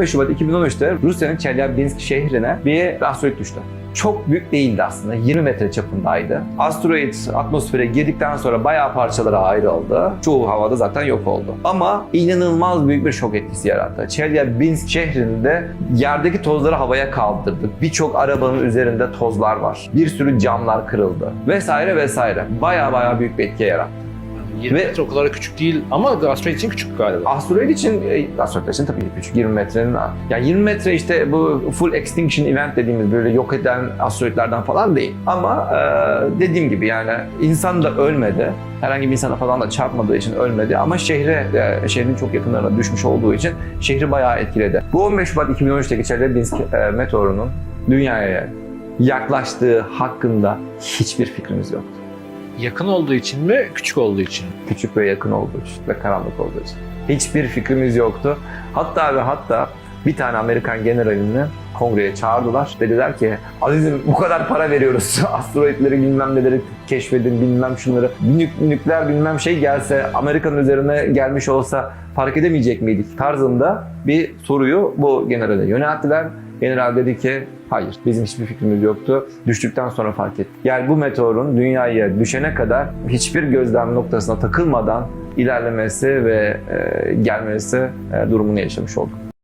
5 Şubat 2013'te Rusya'nın Chelyabinsk şehrine bir asteroid düştü. Çok büyük değildi aslında. 20 metre çapındaydı. Asteroid atmosfere girdikten sonra bayağı parçalara ayrıldı. Çoğu havada zaten yok oldu. Ama inanılmaz büyük bir şok etkisi yarattı. Chelyabinsk şehrinde yerdeki tozları havaya kaldırdı. Birçok arabanın üzerinde tozlar var. Bir sürü camlar kırıldı. Vesaire vesaire. Bayağı bayağı büyük bir etki yarattı. 20 Ve- metre o kadar küçük değil ama asteroid için küçük galiba. Asteroid için, e, asteroid için tabii ki küçük 20 metrenin. Yani 20 metre işte bu full extinction event dediğimiz böyle yok eden asteroidlerden falan değil. Ama e, dediğim gibi yani insan da ölmedi. Herhangi bir insana falan da çarpmadığı için ölmedi ama şehre, e, şehrin çok yakınlarına düşmüş olduğu için şehri bayağı etkiledi. Bu 15 Şubat 2013'teki Chelyabinsk e, meteorunun dünyaya yaklaştığı hakkında hiçbir fikrimiz yoktu. Yakın olduğu için mi, küçük olduğu için mi? küçük ve yakın olduğu için ve karanlık olduğu için. Hiçbir fikrimiz yoktu. Hatta ve hatta bir tane Amerikan generalini kongreye çağırdılar. Dediler ki azizim bu kadar para veriyoruz. Asteroidleri bilmem neleri keşfedin bilmem şunları. Nük, nükleer bilmem şey gelse Amerika'nın üzerine gelmiş olsa fark edemeyecek miydik tarzında bir soruyu bu generale yönelttiler. General dedi ki hayır bizim hiçbir fikrimiz yoktu. Düştükten sonra fark ettik. Yani bu meteorun dünyaya düşene kadar hiçbir gözlem noktasına takılmadan ilerlemesi ve e, gelmesi e, durumunu yaşamış olduk.